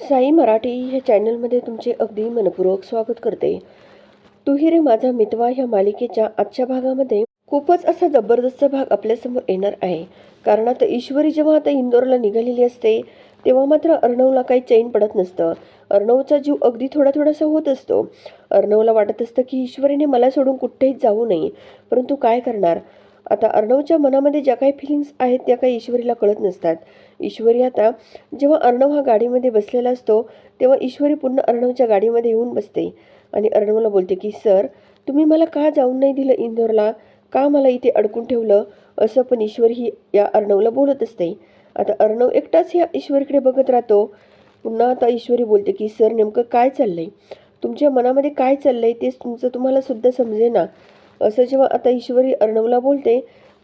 साई मराठी ह्या चॅनलमध्ये तुमचे अगदी मनपूर्वक स्वागत करते. तू रे माझा मितवा ह्या मालिकेच्या आजच्या भागामध्ये खूपच असा जबरदस्त भाग आपल्यासमोर येणार आहे. कारण आता ईश्वरी जेव्हा आता इंदोरला निघालेली असते तेव्हा मात्र अर्णवला काही चैन पडत नसतं. अर्णवचा जीव अगदी थोडा थोडासा होत असतो. अर्णवला वाटत असतं की ईश्वरीने मला सोडून कुठेही जाऊ नये. परंतु काय करणार? आता अर्णवच्या मनामध्ये ज्या काही फिलिंग्स आहेत त्या काही ईश्वरीला कळत नसतात. ईश्वरी आता जेव्हा अर्णव हा गाडीमध्ये बसलेला असतो तेव्हा ईश्वरी पुन्हा अर्णवच्या गाडीमध्ये येऊन बसते. आणि अर्णवला बोलते की सर तुम्ही मला का जाऊन नाही दिलं इंदोरला? का मला इथे अडकून ठेवलं? असं पण ईश्वरी ही या अर्णवला बोलत असते. आता अर्णव एकटाच ह्या ईश्वरीकडे बघत राहतो. पुन्हा आता ईश्वरी बोलते की सर नेमकं काय चाललंय? तुमच्या मनामध्ये काय चाललंय तेच तुमचं तुम्हाला सुद्धा समजेना. असं जेव्हा आता ईश्वरी अर्णवला बोलते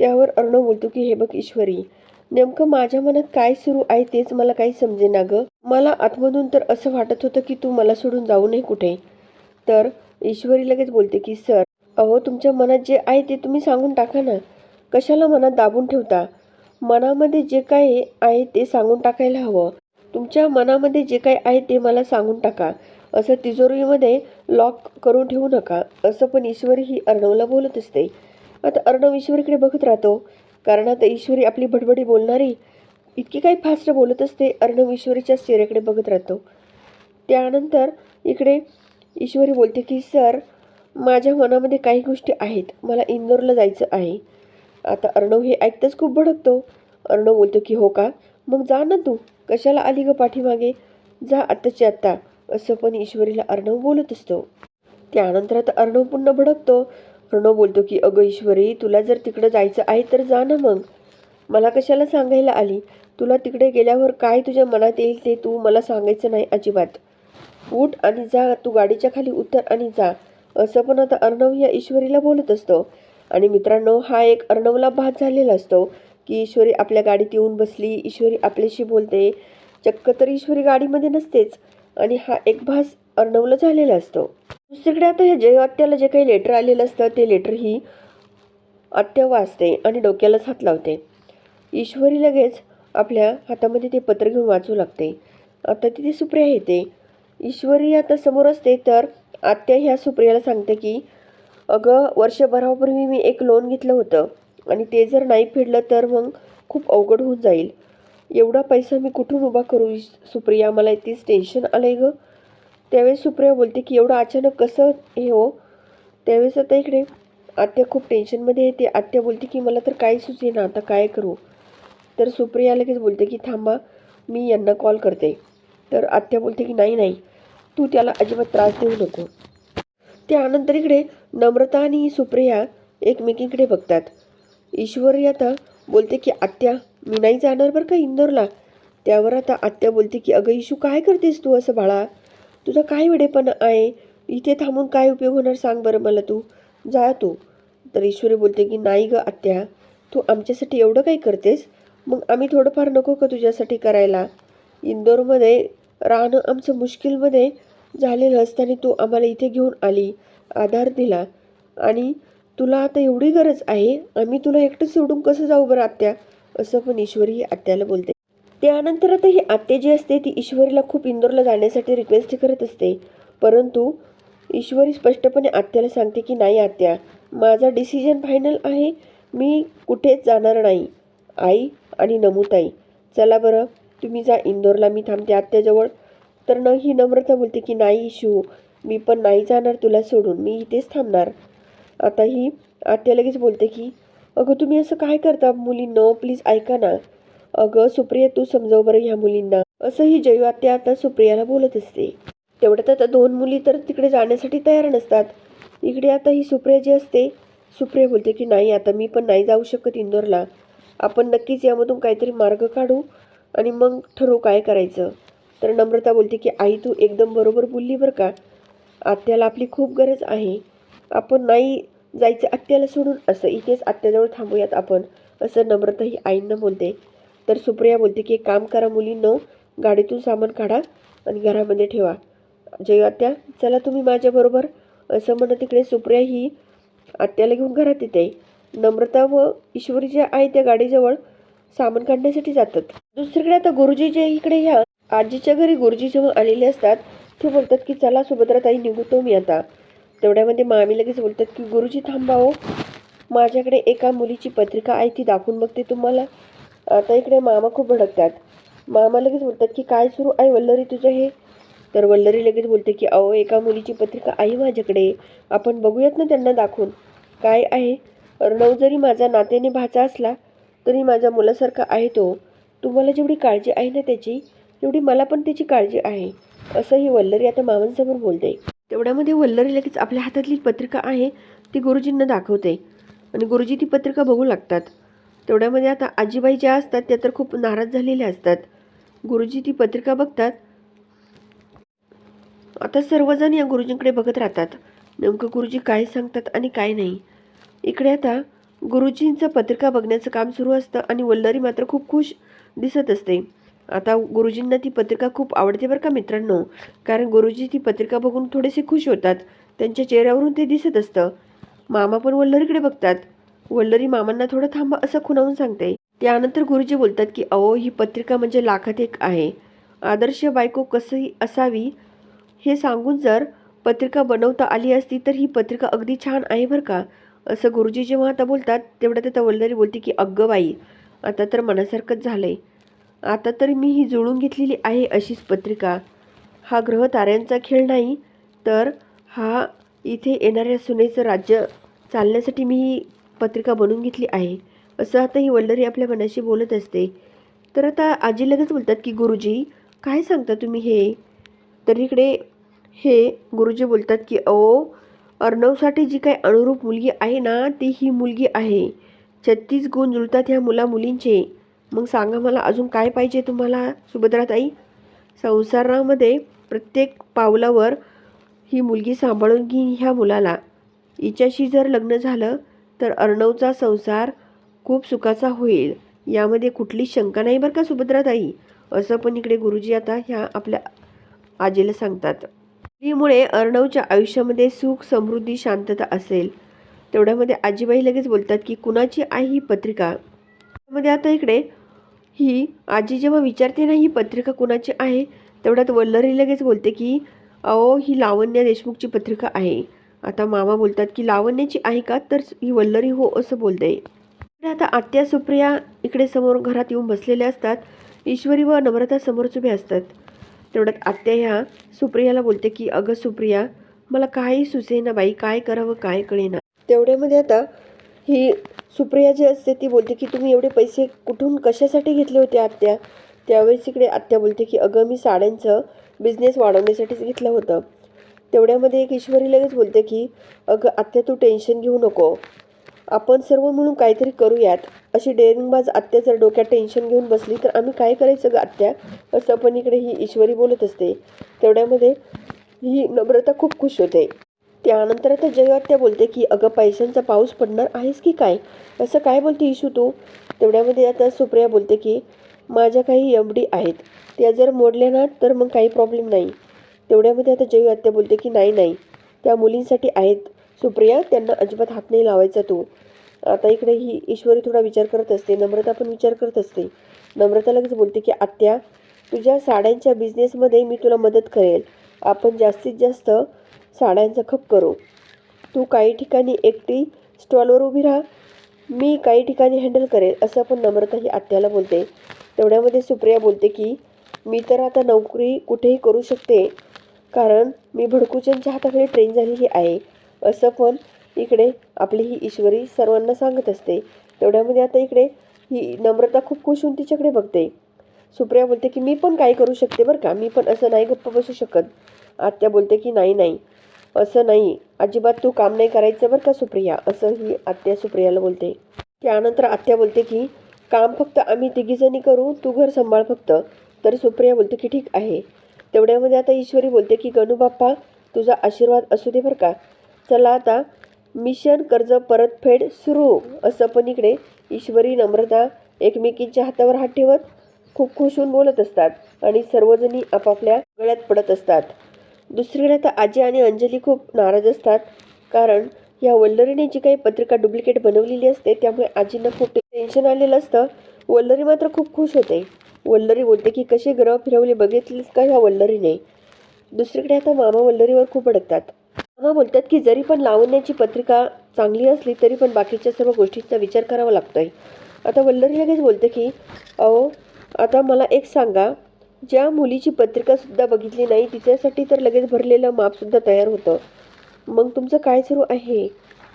त्यावर अर्णव बोलतो की हे बघ ईश्वरी नेमकं माझ्या मनात काय सुरू आहे तेच मला काही समजेना गं. मला आतमधून तर असं वाटत होतं की तू मला सोडून जाऊ नये कुठे. तर ईश्वरी लगेच बोलते की सर अहो तुमच्या मनात जे आहे ते तुम्ही सांगून टाका ना. कशाला मनात दाबून ठेवता? मनामध्ये जे काय आहे ते सांगून टाकायला हवं. तुमच्या मनामध्ये जे काही आहे ते मला सांगून टाका. असं तिजोरीमध्ये लॉक करून ठेवू नका. असं पण ईश्वरी ही अर्णवला बोलत असते. आता अर्णव ईश्वरीकडे बघत राहतो. कारण आता ईश्वरी आपली भडबडी बोलणारी इतकी काही फास्ट बोलत असते अर्णव ईश्वरीच्या चेहऱ्याकडे बघत राहतो. त्यानंतर इकडे ईश्वरी बोलते की सर माझ्या मनामध्ये काही गोष्टी आहेत. मला इंदोरला जायचं आहे. आता अर्णव हे ऐकताच खूप भडकतो. अर्णव बोलतो की हो का? मग जा ना तू. कशाला आली ग पाठीमागे? जा आत्ताची आत्ता. असं पण ईश्वरीला अर्णव बोलत असतो. त्यानंतर आता अर्णव पुन्हा भडकतो. अर्णव बोलतो की अगं ईश्वरी तुला जर तिकडं जायचं आहे तर जा ना मग. मला कशाला सांगायला आली? तुला तिकडे गेल्यावर काय तुझ्या मनात येईल ते तू मला सांगायचं नाही अजिबात. उठ आणि जा तू गाडीच्या खाली उतर आणि जा. असं पण आता अर्णव या ईश्वरीला बोलत असतो. आणि मित्रांनो हा एक अर्णवला भात झालेला असतो की ईश्वरी आपल्या गाडीत येऊन बसली. ईश्वरी आपल्याशी बोलते. चक्क तर ईश्वरी गाडीमध्ये नसतेच. आणि हा एक भास अर्णवला झालेला असतो. दुसरीकडे आता ह्या जय आत्याला जे काही लेटर आलेलं असतं ते लेटर ही आत्या वाचते आणि डोक्यालाच हात लावते. ईश्वरी लगेच आपल्या हातामध्ये ते पत्र घेऊन वाचू लागते. आता तिथे सुप्रिया येते. ईश्वरी आता समोर असते तर आत्या ह्या सुप्रियाला सांगते की अगं वर्षभरापूर्वी मी एक लोन घेतलं होतं आणि ते जर नाही फेडलं तर मग खूप अवघड होऊन जाईल. एवढा पैसा मी कुठून उभा करू सुप्रिया? मला इथेच टेन्शन आलं आहे गं. त्यावेळेस सुप्रिया बोलते की एवढं अचानक कसं हे हो? त्यावेळेस आता इकडे आत्या खूप टेन्शनमध्ये येते. आत्या बोलते की मला तर काही सुचेना आता काय करू? तर सुप्रिया लगेच बोलते की थांबा मी यांना कॉल करते. तर आत्या बोलते की नाही नाही तू त्याला अजिबात त्रास देऊ नको. त्यानंतर इकडे नम्रता आणि सुप्रिया एकमेकींकडे बघतात. ईश्वरी आता बोलते की आत्या मी नाही जाणार बरं का इंदोरला. त्यावर आता आत्या बोलते की अगं इशू काय करतेस तू असं बाळा? तुझा काय वेडेपणा आहे? इथे थांबून काय उपयोग होणार सांग बरं मला तू. जा तू. तर ईश्वरी बोलते की नाही गं आत्या तू आमच्यासाठी एवढं काही करतेस? मग आम्ही थोडंफार नको का तुझ्यासाठी करायला? इंदोरमध्ये राहणं आमचं मुश्किलमध्ये झालेलं असताना तू आम्हाला इथे घेऊन आली आधार दिला. आणि तुला आता एवढी गरज आहे? आम्ही तुला एकटं सोडून कसं जाऊ बरं आत्या? असं पण ईश्वरी ही आत्याला बोलते. त्यानंतर आता ही आत्या जी असते ती ईश्वरीला खूप इंदोरला जाण्यासाठी रिक्वेस्ट करत असते. परंतु ईश्वरी स्पष्टपणे आत्याला सांगते की नाही आत्या माझा डिसिजन फायनल आहे. मी कुठेच जाणार नाही. आई आणि नमुताई चला बरं तुम्ही जा इंदोरला मी थांबते आत्याजवळ. तर न ही नम्रता बोलते की नाही इशू मी पण नाही जाणार तुला सोडून मी इथेच थांबणार. आता ही आत्या लगेच बोलते की अगं तुम्ही असं काय करता? मुलींनो प्लीज ऐका ना. अगं सुप्रिया तू समजव बरं ह्या मुलींना. असंही जयवात्या जयू आता सुप्रियाला बोलत असते. तेवढ्यात आता दोन मुली तर तिकडे जाण्यासाठी तयार नसतात. इकडे आता ही सुप्रिया जी असते सुप्रिया बोलते की नाही आता मी पण नाही जाऊ शकत इंदोरला. आपण नक्कीच यामधून काहीतरी मार्ग काढू आणि मग ठरवू काय करायचं. तर नम्रता बोलते की आई तू एकदम बरोबर बोलली बरं का. आत्याला आपली खूप गरज आहे. आपण नाही जायचं आत्याला सोडून असं इथेच आत्याजवळ थांबूयात आपण असं नम्रता ही आईंना बोलते. तर सुप्रिया बोलते की एक काम करा मुलींनो गाडीतून सामान काढा आणि घरामध्ये ठेवा. जय आत्या चला तुम्ही माझ्याबरोबर असं म्हणत तिकडे सुप्रिया ही आत्याला घेऊन घरात येते. नम्रता व ईश्वरी जे आहे त्या गाडीजवळ सामान काढण्यासाठी जातात. दुसरीकडे आता गुरुजी जे इकडे ह्या आजीच्या घरी गुरुजी जेव्हा आलेले असतात ते बोलतात की चला सुभद्राताई निघतो मी आता. तेवढ्यामध्ये मामी लगेच बोलतात की गुरुजी थांबा हो. माझ्याकडे एका मुलीची पत्रिका आहे ती दाखवून बघते तुम्हाला. आता इकडे मामा खूप भडकतात. मामा लगेच बोलतात की काय सुरू आहे वल्लरी तुझं हे? तर वल्लरी लगेच बोलते की अहो एका मुलीची पत्रिका आहे माझ्याकडे. आपण बघूयात ना त्यांना दाखवून. काय आहे? अर्णव जरी माझा नात्याने भाचा असला तरी माझ्या मुलासारखा आहे तो. तुम्हाला जेवढी काळजी आहे ना त्याची तेवढी मला पण त्याची काळजी आहे. असंही वल्लरी आता मामांसमोर बोलते. तेवढ्यामध्ये वल्लरी लगेच आपल्या हातातली पत्रिका आहे ती गुरुजींना दाखवते. आणि गुरुजी ती पत्रिका बघू लागतात. तेवढ्यामध्ये आता आजीबाई ज्या असतात त्या तर खूप नाराज झालेल्या असतात. गुरुजी ती पत्रिका बघतात. आता सर्वजण या गुरुजींकडे बघत राहतात. नेमकं गुरुजी काय सांगतात आणि काय नाही. इकडे आता गुरुजींचं पत्रिका बघण्याचं काम सुरू असतं आणि वल्लरी मात्र खूप खुश दिसत असते. आता गुरुजींना ती पत्रिका खूप आवडते बरं का मित्रांनो. कारण गुरुजी ती पत्रिका बघून थोडेसे खुश होतात. त्यांच्या चेहऱ्यावरून ते दिसत असतं. मामा पण वल्लरीकडे बघतात. वल्लरी मामांना थोडं थांबा असं खुणावून सांगते. त्यानंतर गुरुजी बोलतात की अहो ही पत्रिका म्हणजे लाखात एक आहे. आदर्श बायको कसंही असावी हे सांगून जर पत्रिका बनवता आली असती तर ही पत्रिका अगदी छान आहे बरं का? असं गुरुजी जेव्हा आता बोलतात तेवढ्यात आता वल्लरी बोलते की अग्गं बाई आता तर मनासारखंच झालं आहे आता तर मी ही जुळून घेतलेली आहे अशीच पत्रिका. हा ग्रह ताऱ्यांचा खेळ नाही तर हा इथे येणाऱ्या सुनेचं राज्य चालण्यासाठी मी ही पत्रिका बनवून घेतली आहे. असं आता ही वल्लरी आपल्या मनाशी बोलत असते. तर आता आजी लगेच बोलतात की गुरुजी काय सांगता तुम्ही हे? तर इकडे हे गुरुजी बोलतात की अहो अर्णवसाठी जी काही अनुरूप मुलगी आहे ना ती ही मुलगी आहे. छत्तीस गुण जुळतात ह्या मुला मुलींचे मग सांगा मला अजून काय पाहिजे तुम्हाला सुभद्राताई? संसारामध्ये प्रत्येक पावलावर ही मुलगी सांभाळून घेईन ह्या मुलाला. हिच्याशी जर लग्न झालं तर अर्णवचा संसार खूप सुखाचा होईल. यामध्ये कुठलीच शंका नाही बरं का सुभद्राताई? असं पण इकडे गुरुजी आता ह्या आपल्या आजीला सांगतात. मुलीमुळे अर्णवच्या आयुष्यामध्ये सुख समृद्धी शांतता असेल. तेवढ्यामध्ये आजीबाई लगेच बोलतात की कुणाची आई ही पत्रिका? मध्ये आता इकडे ही आजी जेव्हा विचारते ना ही पत्रिका कुणाची आहे? तेवढ्यात वल्लरी लगेच बोलते की अहो ही लावण्या देशमुखची पत्रिका आहे. आता मामा बोलतात की लावण्याची आहे का? तर ही वल्लरी हो असं बोलते. आता आत्या सुप्रिया इकडे समोर घरात येऊन बसलेल्या असतात. ईश्वरी व नम्रता समोरच उभे असतात. तेवढ्यात आत्या ह्या सुप्रियाला बोलते की अगं सुप्रिया मला काही सुचेना बाई काय करावं काय कळेना. तेवढ्यामध्ये आता ही सुप्रिया जी असते ती बोलते की तुम्ही एवढे पैसे कुठून कशासाठी घेतले होते आत्या? त्यावेळेस इकडे आत्या बोलते की अगं मी साड्यांचं बिझनेस वाढवण्यासाठीच घेतलं होतं. तेवढ्यामध्ये एक ईश्वरी लगेच बोलते की अगं आत्या तू टेन्शन घेऊ नको. आपण सर्व मिळून काहीतरी करूयात. अशी डेअरिंगबाज आत्या जर डोक्यात टेन्शन घेऊन बसली तर आम्ही काय करायचं ग आत्या? असं पण इकडे ही ईश्वरी बोलत असते. तेवढ्यामध्ये ही नम्रता खूप खुश होते. त्यानंतर आता जय आत्या बोलते की अगं पैशांचा पाऊस पडणार आहेस की काय? असं काय बोलते इशू तू? तेवढ्यामध्ये आता सुप्रिया बोलते की माझ्या काही एम डी आहेत. त्या जर मोडल्या ना तर मग काही प्रॉब्लेम नाही. तेवढ्यामध्ये आता जय आत्या बोलते की नाही नाही. त्या मुलींसाठी आहेत. सुप्रिया त्यांना अजिबात हात नाही लावायचा तू. आता इकडे ही ईश्वरी थोडा विचार करत असते. नम्रता पण विचार करत असते. नम्रता लगेच बोलते की आत्या तुझ्या साड्यांच्या बिझनेसमध्ये मी तुला मदत करेल. आपण जास्तीत जास्त साड्यांचा खप करू. तू काही ठिकाणी एकटी स्टॉलवर उभी राहा. मी काही ठिकाणी हँडल करेल असं पण नम्रता ही आत्याला बोलते. तेवढ्यामध्ये सुप्रिया बोलते की मी तर आता नोकरी कुठेही करू शकते कारण मी भडकूचंच्या हाताकडे ट्रेन झालेली आहे. असं पण इकडे आपली ही ईश्वरी सर्वांना सांगत असते. तेवढ्यामध्ये आता इकडे ही नम्रता खूप खुश होऊन तिच्याकडे बघते. सुप्रिया बोलते की मी पण काय करू शकते बरं का? मी पण असं नाही गप्प बसू शकत. आत्या बोलते की नाही नाही. असं नाही. अजिबात तू काम नाही करायचं बरं का सुप्रिया? असं ही आत्या सुप्रियाला बोलते. त्यानंतर आत्या बोलते की काम फक्त आम्ही तिघीजणी करू तू घर सांभाळ फक्त. तर सुप्रिया बोलते की ठीक आहे. तेवढ्यामध्ये आता ईश्वरी बोलते की गणू बाप्पा तुझा आशीर्वाद असू दे बरं का. चला आता मिशन कर्ज परतफेड सुरू. असं पण इकडे ईश्वरी नम्रता एकमेकींच्या हातावर हात ठेवत खूप खुश होऊन बोलत असतात आणि सर्वजणी आपापल्या गळ्यात पडत असतात. दुसरीकडे आता आजी आणि अंजली खूप नाराज असतात. कारण या वल्लरीने जी काही पत्रिका डुप्लिकेट बनवलेली असते त्यामुळे आजींना खूप टेन्शन आलेलं असतं. वल्लरी मात्र खूप खुश होते. वल्लरी बोलते की कसे ग्रह फिरवले बघितलेस का ह्या वल्लरीने? दुसरीकडे आता मामा वल्लरीवर खूप अडकतात. मामा बोलतात की जरी पण लावण्याची पत्रिका चांगली असली तरी पण बाकीच्या सर्व गोष्टींचा विचार करावा लागतोय. आता वल्लरी लगेच बोलते की अहो आता मला एक सांगा. ज्या मुलीची पत्रिकासुद्धा बघितली नाही तिच्यासाठी तर लगेच भरलेलं मापसुद्धा तयार होतं. मग तुमचं काय सुरू आहे?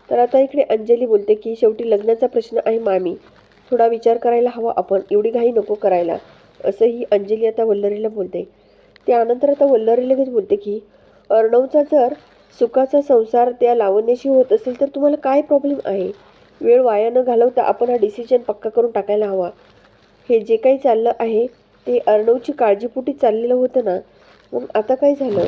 तर आता इकडे अंजली बोलते की शेवटी लग्नाचा प्रश्न आहे मामी. थोडा विचार करायला हवा आपण एवढी घाई नको करायला. असंही अंजली आता वल्लरीला बोलते. त्यानंतर आता वल्लरी लगेच बोलते की अर्णवचा जर सुखाचा संसार त्या लावण्याशी होत असेल तर तुम्हाला काय प्रॉब्लेम आहे? वेळ वाया न घालवता आपण हा डिसिजन पक्का करून टाकायला हवा. हे जे काही चाललं आहे ते अर्णवची काळजीपोटी चाललेलं होतं ना मग आता काय झालं?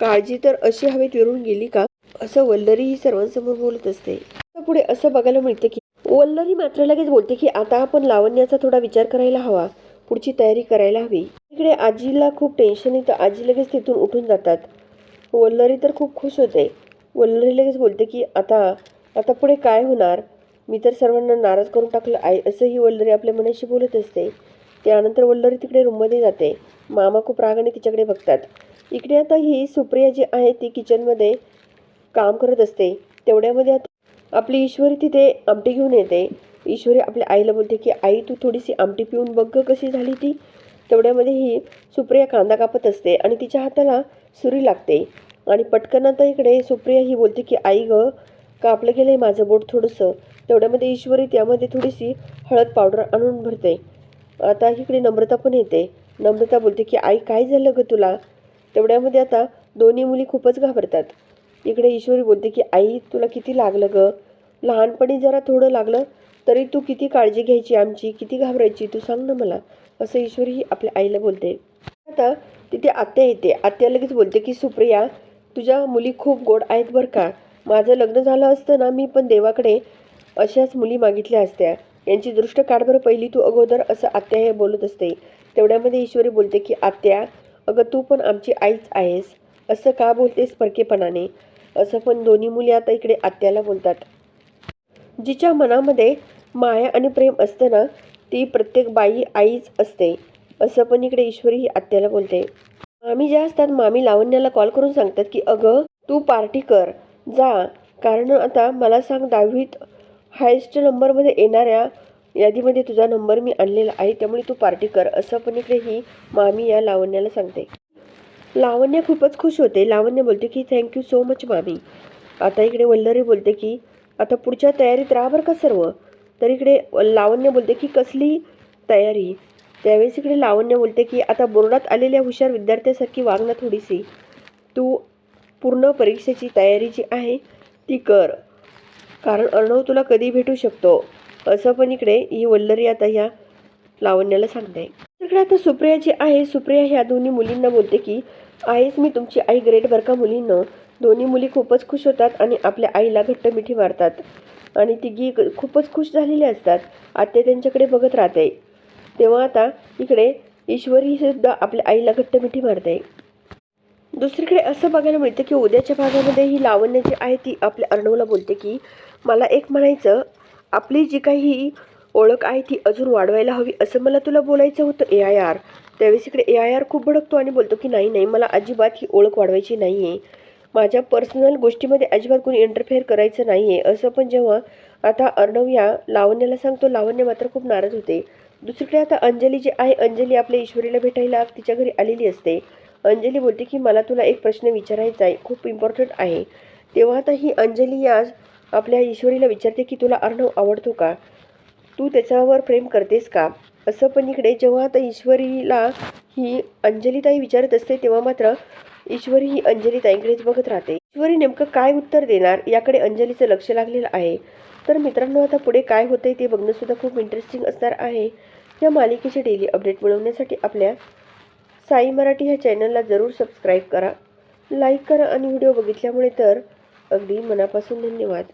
काळजी तर अशी हवेत विरून गेली का? असं वल्लरी ही सर्वांसमोर बोलत असते. पुढे असं बघायला मिळतं की वल्लरी मात्र लगेच बोलते की आता आपण लावण्याचा थोडा विचार करायला हवा. पुढची तयारी करायला हवी. इकडे आजीला खूप टेन्शन येतं आजी लगेच तिथून उठून जातात. वल्लरी तर खूप खुश होते. वल्लरी लगेच बोलते की आता आता पुढे काय होणार? मी तर सर्वांना नाराज करून टाकलं आहे असंही वल्लरी आपल्या मनाशी बोलत असते. त्यानंतर वल्लरी तिकडे रूममध्ये जाते. मामा खूप रागाने तिच्याकडे बघतात. इकडे आता ही सुप्रिया जी आहे ती किचनमध्ये काम करत असते. तेवढ्यामध्ये आता आपली ईश्वरी तिथे आमटी घेऊन येते. ईश्वरी आपल्या आईला बोलते की आई तू थोडीशी आमटी पिऊन बघ गं कशी झाली ती. तेवढ्यामध्ये ही सुप्रिया कांदा कापत असते आणि तिच्या हाताला सुरी लागते. आणि पटकन आता इकडे सुप्रिया ही बोलते की आई ग कापलं गेलं आहे माझं बोट थोडंसं. तेवढ्यामध्ये ईश्वरी त्यामध्ये थोडीशी हळद पावडर आणून भरते. आता इकडे नम्रता पण येते. नम्रता बोलते की आई काय झालं ग तुला? तेवढ्यामध्ये आता दोन्ही मुली खूपच घाबरतात. इकडे ईश्वरी बोलते की आई तुला किती लागलं ग? लहानपणी जरा थोडं लागलं तरी तू किती काळजी घ्यायची आमची? किती घाबरायची? तू सांग ना मला. असं ईश्वरी ही आपल्या आईला बोलते. आता तिथे आत्या येते. आत्या लगेच बोलते की सुप्रिया तुझ्या मुली खूप गोड आहेत बरं का? माझं लग्न झालं असतं ना मी पण देवाकडे अशाच मुली मागितल्या असत्या. यांची दृष्ट काढ बरं पहिली तू अगोदर असं आत्या हे बोलत असते. तेवढ्यामध्ये ईश्वरी बोलते की आत्या अगं तू पण आमची आईच आहेस. असं का बोलतेस परकेपणाने? असं पण दोन्ही मुली आता इकडे आत्याला बोलतात. जिच्या मनामध्ये माया आणि प्रेम असतं ना ती प्रत्येक बाई आईच असते. असं पण इकडे ईश्वरी ही आत्याला बोलते. मामी ज्या असतात मामी लावण्याला कॉल करून सांगतात की अगं तू पार्टी कर. जा. कारण आता मला सांग दहावीत हायेस्ट नंबरमध्ये येणाऱ्या यादीमध्ये तुझा नंबर मी आणलेला आहे त्यामुळे तू पार्टी कर असं पण इकडे ही मामी या लावण्याला सांगते. लावण्य खूपच खुश होते. लावण्य बोलते की थँक्यू सो मच मामी. आता इकडे वल्लरी बोलते की आता पुढच्या तयारीत राहा बरं का सर्व. तर इकडे लावण्य बोलते की कसली तयारी? त्यावेळेस इकडे लावण्य बोलते की आता बोर्डात आलेल्या हुशार विद्यार्थ्यासारखी वागणं थोडीशी. तू पूर्ण परीक्षेची तयारी जी आहे ती कर. कारण अर्णव तुला कधी भेटू शकतो? असं पण इकडे ही वल्लरी आता ह्या लावण्याला सांगते. इकडे आता सुप्रिया जी आहे सुप्रिया ह्या दोन्ही मुलींना बोलते की आहेच मी तुमची आई ग्रेट बरं का मुलींना? दोन्ही मुली खूपच खुश होतात आणि आपल्या आईला घट्ट मिठी मारतात. आणि तिघी खूपच खुश झालेल्या असतात. आत्या त्यांच्याकडे बघत राहते. तेव्हा आता इकडे ईश्वरी सुद्धा आपल्या आईला घट्ट मिठी मारते. दुसरीकडे असं बघायला मिळतं की उद्याच्या भागामध्ये ही लावण्य जी आहे ती आपल्या अर्णवला बोलते की मला एक म्हणायचं आपली जी काही ओळख आहे ती अजून वाढवायला हवी असं मला तुला बोलायचं होतं ए आय आर त्यावेळेस इकडे ए आय आर खूप भडकतो आणि बोलतो की नाही नाही मला अजिबात ही ओळख वाढवायची नाही आहे माझ्या पर्सनल गोष्टीमध्ये अजिबात कोणी इंटरफेअर करायचं नाही आहे असं पण जेव्हा आता अर्णव या लावण्याला सांगतो लावण्य मात्र खूप नाराज होते. दुसरीकडे आता अंजली जी आहे अंजली आपल्या ईश्वरीला भेटायला तिच्या घरी आलेली असते. अंजली बोलते की मला तुला एक प्रश्न विचारायचा आहे खूप इम्पॉर्टंट आहे. तेव्हा आता ही अंजली या आपल्या ईश्वरीला विचारते की तुला अर्णव आवडतो का? तू त्याच्यावर प्रेम करतेस का? असं पण इकडे जेव्हा आता ईश्वरीला ही अंजलीताई विचारत असते तेव्हा मात्र ईश्वरी ही अंजलीताईकडेच बघत राहते. ईश्वरी नेमकं काय उत्तर देणार? याकडे अंजलीचं लक्ष लागलेलं आहे. तर मित्रांनो आता पुढे काय होतंय ते बघणंसुद्धा खूप इंटरेस्टिंग असणार आहे. या मालिकेचे डेली अपडेट मिळवण्यासाठी आपल्या साई मराठी ह्या चॅनलला जरूर सबस्क्राईब करा. लाईक करा आणि व्हिडिओ बघितल्यामुळे तर अगदी मनापासून धन्यवाद.